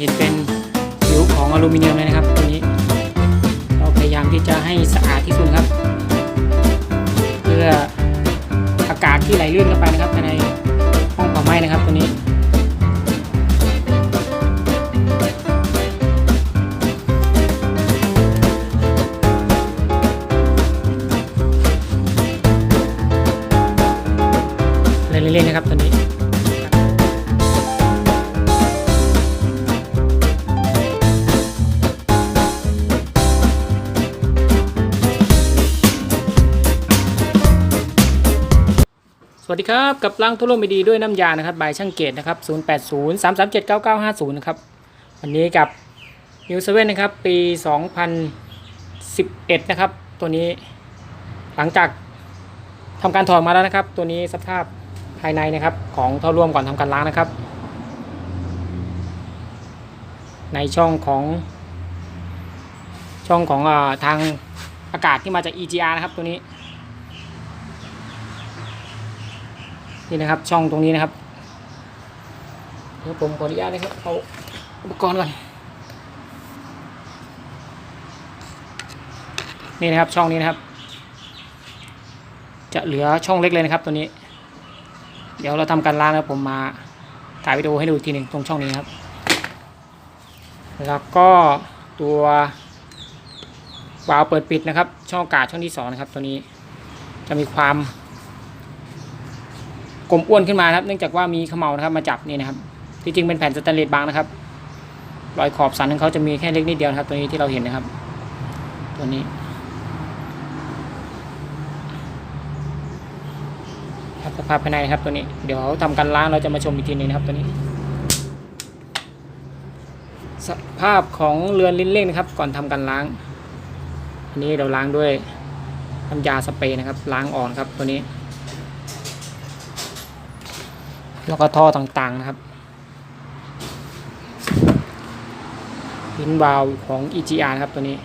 เห็นเป็นผิวของอลูมิเนียมเลยนะครับตัวนี้เราพยายามที่จะให้สะอาดที่สุดครับ เพื่ออากาศที่ไหลลื่นเข้าไปนะครับภายในห้องเผาไหม้นะครับตัวนี้เล่นๆนะครับตัวนี้ วัสดีครับ กับล้างทั่วโลกไม่ดีด้วยน้ำยานะครับบายช่างเกตนะครับ 080 337 9950 นะครับ วันนี้กับ New 7นนะครับ ปี 2011 นะครับ ตัวนี้หลังจากทำการถอดมาแล้วนะครับ ตัวนี้สภาพภายในนะครับ ของท่อร่วมก่อนทำการล้างนะครับ ในช่องของ ช่องของอทางอากาศที่มาจาก EGR นะครับตัวนี้ นี่นะครับ ช่องตรงนี้นะครับเดี๋ยวผมขออนุญาตนะครับเอาอุปกรณ์ก่อนนี่นะครับช่องนี้นะครับ จะเหลือช่องเล็กเลยนะครับตัวนี้ เดี๋ยวเราทำการล้างแล้วผมมาถ่ายวิดีโอให้ดูทีหนึ่งตรงช่องนี้ครับ แล้วก็ตัววาล์วเปิดปิดนะครับ ช่องอากาศช่องที่สองนะครับตัวนี้จะมีความ กลมอ้วนขึ้นมาครับ เนื่องจากว่ามีเขมเมานะครับมาจับนี่นะครับที่จริงเป็นแผ่นสแตนเลสบางนะครับ รอยขอบสันของเขาจะมีแค่เล็กนิดเดียวครับ ตัวนี้ที่เราเห็นนะครับ ตัวนี้ครับสภาพภายในนะครับตัวนี้ เดี๋ยวทำการล้างเราจะมาชมอีกทีหนึงนะครับตัวนี้ สภาพของเรือนลิ้นเร่งนะครับ ก่อนทำการล้าง อันนี้เราล้างด้วยน้ำยาสเปรย์นะครับ ล้างอ่อนครับตัวนี้ แล้วก็ท่อต่างๆนะครับพินวาลวของ EGR ครับตัวนี้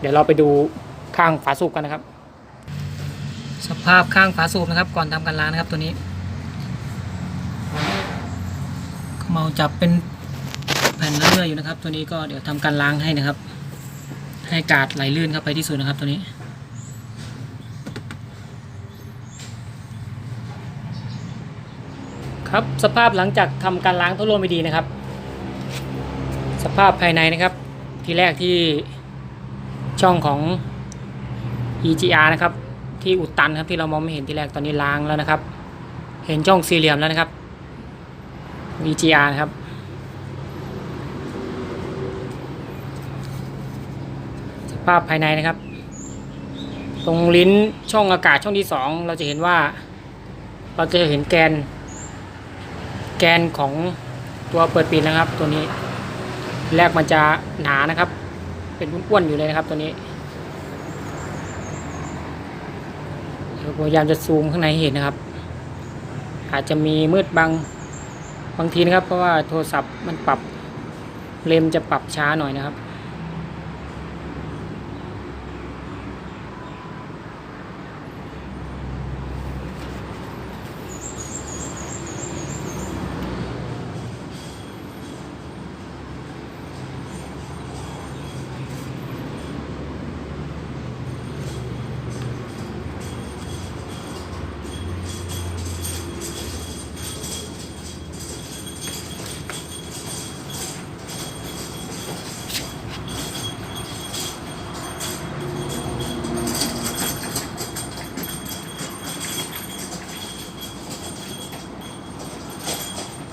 เดี๋ยวเราไปดูข้างฝาสูบกันนะครับ สภาพข้างฝาสูบนะครับ ก่อนทำการล้างนะครับตัวนี้เมเมาจับเป็นแผ่นเลื่อยอยู่นะครับ ตัวนี้ก็เดี๋ยวทำการล้างให้นะครับ ให้กาดไหลลื่นเข้าไปที่สุดนะครับตัวนี้ ครับสภาพหลังจากทำการล้างทั่วโลกไม่ดีนะครับ สภาพภายในนะครับ ที่แรกที่ช่องของ EGR นะครับ ที่อุดตันครับที่เรามองไม่เห็นที่แรกตอนนี้ล้างแล้วนะครับ เห็นช่องสี่เหลี่ยมแล้วนะครับ EGR นะครับสภาพภายในนะครับ ตรงลิ้นช่องอากาศช่องที่สองเราจะเห็นว่า เราจะเห็นแกน แกนของตัวเปิดปิดนะครับ ตัวนี้แรกมันจะหนานะครับ เป็นอ้วนๆอยู่เลยนะครับตัวนี้พยายามจะซูมข้างในเห็นนะครับ อาจจะมีมืดบางบางทีนะครับ เพราะว่าโทรศัพท์มันปรับเลมจะปรับช้าหน่อยนะครับ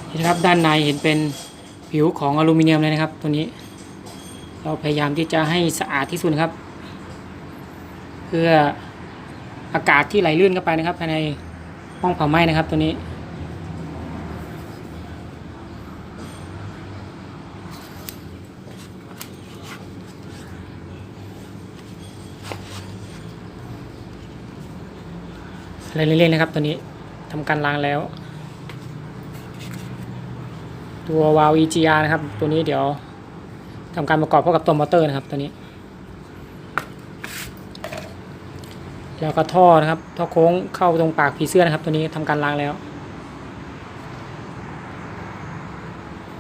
นี่นะครับด้านในเห็นเป็นผิวของอลูมิเนียมเลยนะครับ ตัวนี้ เราพยายามที่จะให้สะอาดที่สุดครับ เพื่ออากาศที่ไหลลื่นเข้าไปนะครับภายในห้องเผาไหม้นะครับ ตัวนี้อะไรเล่นๆนะครับตัวนี้ทำการล้างแล้ว ตัววาล์ว EGR นะครับ ตัวนี้เดี๋ยวทำการประกอบเข้ากับตัวมอเตอร์นะครับตัวนี้ แล้วก็ท่อนะครับ ท่อโค้งเข้าตรงปากผีเสื้อนะครับ ตัวนี้ทำการล้างแล้ว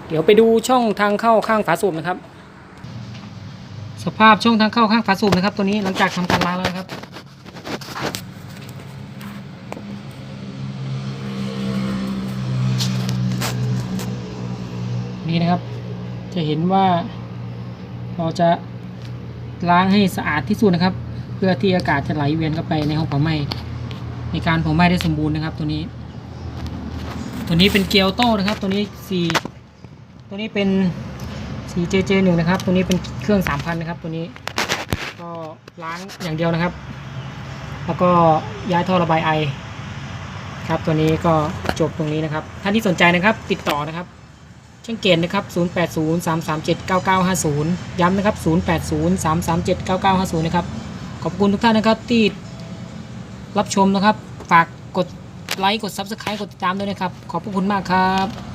เดี๋ยวไปดูช่องทางเข้าข้างฝาสูบนะครับ สภาพช่องทางเข้าข้างฝาสูบนะครับ ตัวนี้หลังจากทำการล้างแล้ว นะครับนี่นะครับ จะเห็นว่าเราจะล้างให้สะอาดที่สุดนะครับ เพื่อที่อากาศจะไหลเวียนเข้าไปในห้องเผาไหม้ในการเผาไหม้ได้สมบูรณ์นะครับ ตัวนี้ ตัวนี้เป็นเกียวโต้นะครับ ตัวนี้สีตัวนี้เป็น 4JJ1 นะครับ ตัวนี้เป็นเครื่อง3,000นะครับตัวนี้ ก็ล้างอย่างเดียวนะครับ แล้วก็ย้ายท่อระบายไอครับตัวนี้ก็จบตรงนี้นะครับ ท่านที่สนใจนะครับติดต่อนะครับ ช่างเกณฑ์นะครับ 0803379950 ย้ำนะครับ 0803379950 นะครับ ขอบคุณทุกท่านนะครับที่รับชมนะครับ ฝากกดไลค์ กด Subscribe กดติดตามด้วยนะครับ ขอบพระคุณมากครับ